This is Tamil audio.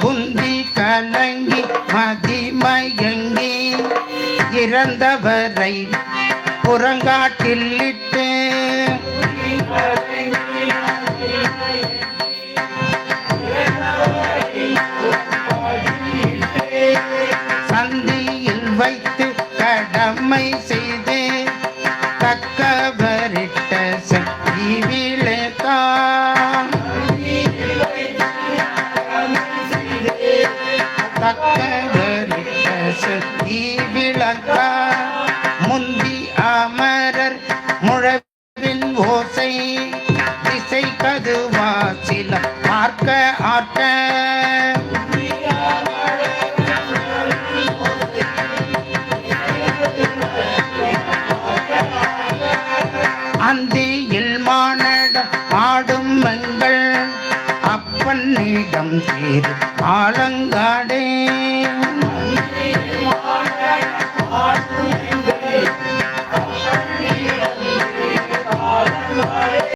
புந்தி கலங்கி மதிமயங்கி இறந்தவரை புறங்காட்டில் இட்டு சந்தியில் வைத்து கடமை செய்து தக்கவரிட்ட சக்தி விளக்கான் தக்கவரிட்ட சக்தி விளக்கா முந்தி அமரர் முழவின் ஓசை திசை கதுவாசில பார்க்க ஆட்ட அந்தியில் மானட ஆடும் மங்க ஆலங்காடே.